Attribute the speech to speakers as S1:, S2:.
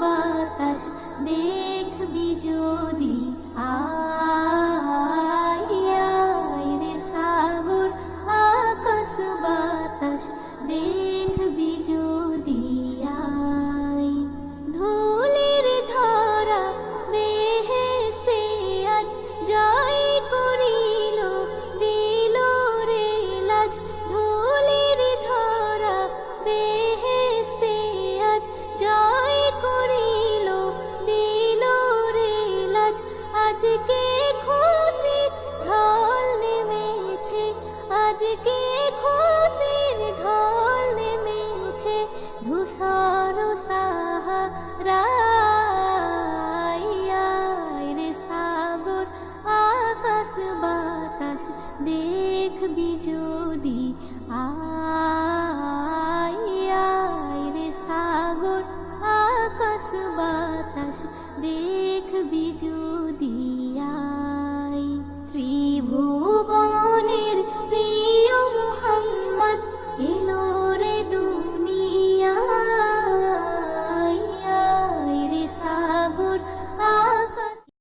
S1: বাতাস দেখবি যদি আ আজকে খুশি, ঢল নেমেছে। আজকে খুশির ঢল নেমেছে। ধূসর সাহারায় রে সাগর, আকাশ বাতাস দেখবি যদি আয় বাতাস দেখবি যদি